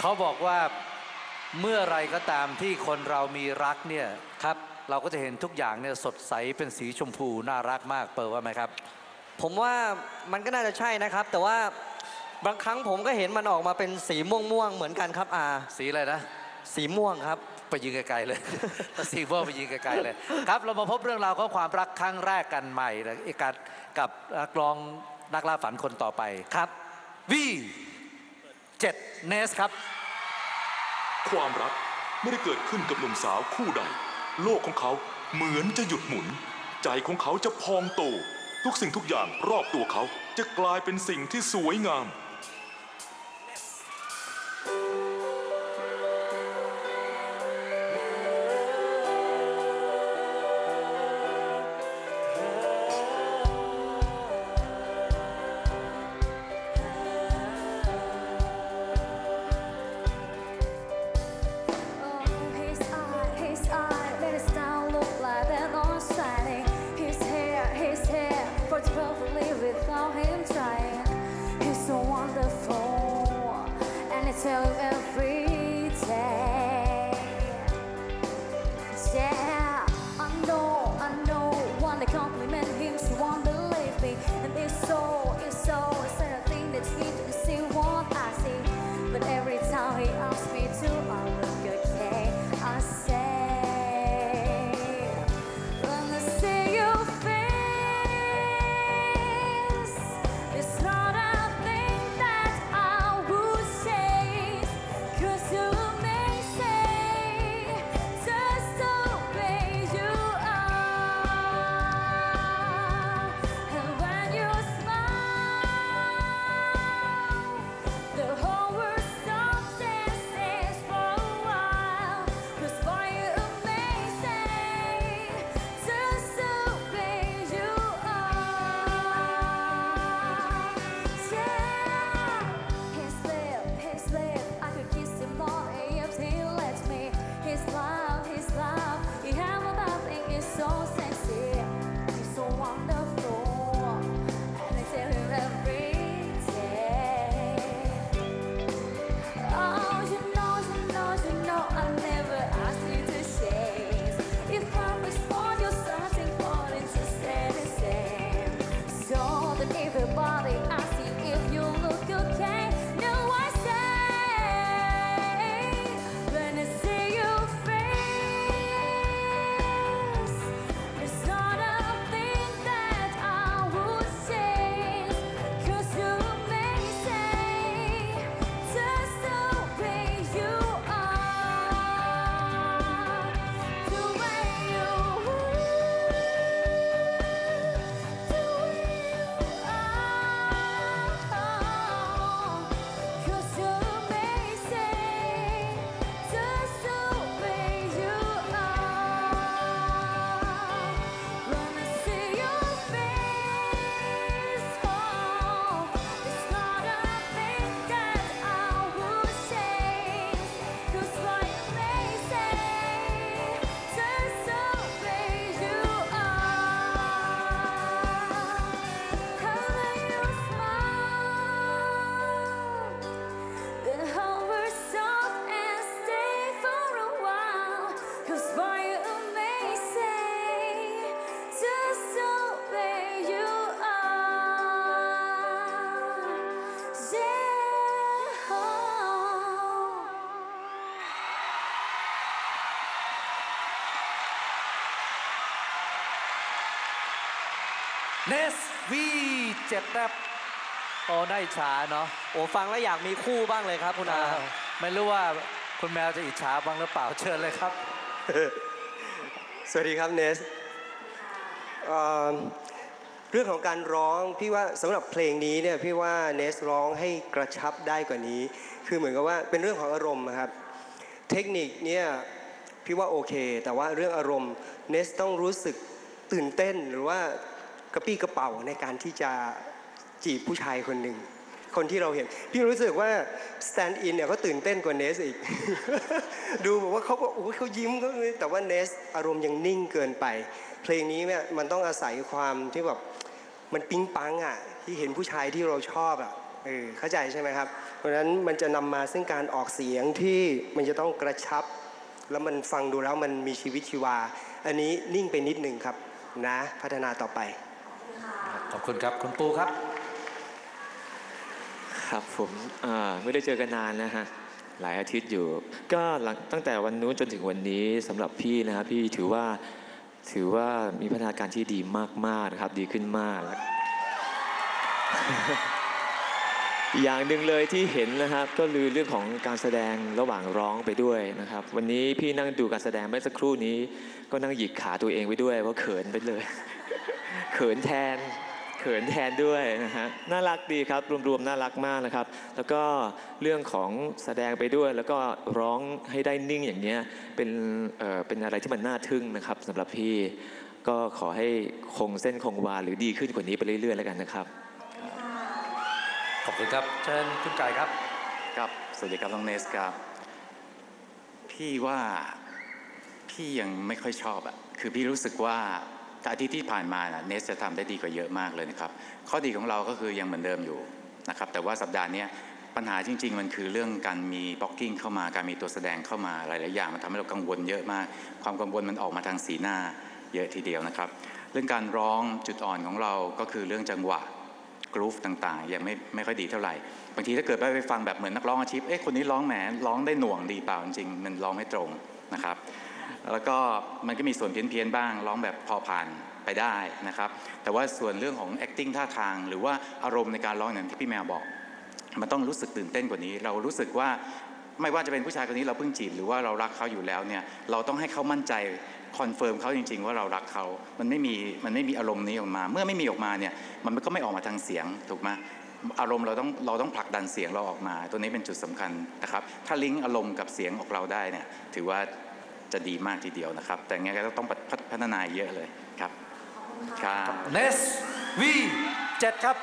เขาบอกว่าเมื่อไรก็ตามที่คนเรามีรักเนี่ยครับเราก็จะเห็นทุกอย่างเนี่ยสดใสเป็นสีชมพูน่ารักมากเปิดว่าไหมครับ ผมว่ามันก็น่าจะใช่นะครับ แต่ว่าบางครั้งผมก็เห็นมันออกมาเป็นสีม่วงๆเหมือนกันครับอาสีอะไรนะ สีม่วงครับ ไปยิงไกลๆเลยสีม่วงไปยิงไกลๆเลยครับเรามาพบเรื่องราวของความรักครั้งแรกกันใหม่นะอีกการกับนักร้องนักล่าฝันคนต่อไปครับวี เจ็ดเนสครับ ความรักไม่ได้เกิดขึ้นกับหนุ่มสาวคู่ใด โลกของเขาเหมือนจะหยุดหมุน ใจของเขาจะพองโต ทุกสิ่งทุกอย่างรอบตัวเขาจะกลายเป็นสิ่งที่สวยงาม tell every day. Yeah, I know, I know. When they เนสวีเจ็ดครับโอ้ได้อิจฉาเนาะโอ้ฟังแล้วอยากมีคู่บ้างเลยครับคุณอาอ่าไม่รู้ว่าคุณแมวจะอิจฉาบ้างหรือเปล่าเชิญเลยครับ สวัสดีครับเนสเอ่อเรื่องของการร้องพี่ว่าสำหรับเพลงนี้เนี่ยพี่ว่าเนสร้องให้กระชับได้กว่านี้ คือเหมือนกับว่าเป็นเรื่องของอารมณ์อะครับ เทคนิคเนี่ยพี่ว่าโอเค แต่ว่าเรื่องอารมณ์เนสต้องรู้สึกตื่นเต้นหรือว่าก ระปี้กระเป๋าในการที่จะจีบผู้ชายคนหนึ่ง คนที่เราเห็น พี่รู้สึกว่า stand in เนี่ยเขาตื่นเต้นกว่าเนสอีก ดูแบบว่าเขาก็โอ้เขายิ้มเขาแต่ว่าเนสอารมณ์ยังนิ่งเกินไป เพลงนี้เนี่ยมันต้องอาศัยความที่แบบมันปิ๊งปังอะที่เห็นผู้ชายที่เราชอบอะเออเข้าใจใช่ไหมครับ เพราะฉะนั้นมันจะนำมาซึ่งการออกเสียงที่มันจะต้องกระชับ แล้วมันฟังดูแล้วมันมีชีวิตชีวา อันนี้นิ่งไปนิดหนึ่งครับนะ พัฒนาต่อไป ขอบคุณครับคุณปูครับ ครับผมไม่ได้เจอกันนานนะฮะหลายอาทิตย์อยู่ ก็หลังตั้งแต่วันนู้นจนถึงวันนี้สำหรับพี่นะครับพี่ถือว่าถือว่ามีพัฒนาการที่ดีมากๆนะครับดีขึ้นมากอย่างหนึ่งเลยที่เห็นนะครับก็คือเรื่องของการแสดงระหว่างร้องไปด้วยนะครับ วันนี้พี่นั่งดูการแสดงเมื่อสักครู่นี้ ก็นั่งหยิกขาตัวเองไปด้วยเพราะเขินไปเลย เขินแทน ขินแทนด้วยนะฮะน่ารักดีครับรวมๆน่ารักมากนะครับ แล้วก็เรื่องของแสดงไปด้วย แล้วก็ร้องให้ได้นิ่งอย่างเนี้ยเป็นเอ่อเป็นอะไรที่มันน่าทึ่งนะครับสำหรับพี่ก็ขอให้คงเส้นคงวาหรือดีขึ้นกว่านี้ไปเรื่อยๆ แล้วกันนะครับ ขอบคุณครับเชิญคุณไก่ครับ ครับสวัสดีครับน้องเนสครับ พี่ว่าพี่ยังไม่ค่อยชอบอะคือพี่รู้สึกว่า อาทิตย์ที่ผ่านมาเนสจะทำได้ดีกว่าเยอะมากเลยนะครับ ข้อดีของเราก็คือยังเหมือนเดิมอยู่นะครับ แต่ว่าสัปดาห์นี้ปัญหาจริง ๆ มันคือเรื่องการมีบล็อกกิ้งเข้ามา การมีตัวแสดงเข้ามาหลายๆอย่างมันทำให้เรากังวลเยอะมาก ความกังวลมันออกมาทางสีหน้าเยอะทีเดียวนะครับ เรื่องการร้องจุดอ่อนของเราก็คือเรื่องจังหวะกรูฟต่างๆ ยังไม่ไม่ค่อยดีเท่าไหร่ บางทีถ้าเกิดไปไปฟังแบบเหมือนนักร้องอาชีพ เอ๊ะคนนี้ร้องแหมร้องได้หน่วงดีเปล่าจริง มันร้องไม่ตรงนะครับ แล้วก็มันก็มีส่วนเพี้ยนๆบ้างร้องแบบพอผ่านไปได้นะครับ แต่ว่าส่วนเรื่องของ acting ท่าทาง หรือว่าอารมณ์ในการร้องอย่างที่พี่แมวบอก มันต้องรู้สึกตื่นเต้นกว่านี้ เรารู้สึกว่าไม่ว่าจะเป็นผู้ชายคนนี้เราเพิ่งจีบหรือว่าเรารักเขาอยู่แล้วเนี่ยเราต้องให้เขามั่นใจคอนเฟิร์มเขาจริง ๆ ว่าเรารักเขา มันไม่มีมันไม่มีอารมณ์นี้ออกมา เมื่อไม่มีออกมาเนี่ยมันก็ไม่ออกมาทางเสียงถูกไหมอารมณ์เราต้องเราต้องผลักดันเสียงเราออกมา ตัวนี้เป็นจุดสำคัญนะครับ ถ้าลิงก์อารมณ์กับเสียงของเราได้เนี่ยถือว่า จะดีมากทีเดียวนะครับ แต่งั้นก็ต้องพัฒนาเยอะเลยครับครับเนสวีเจ็ดครับ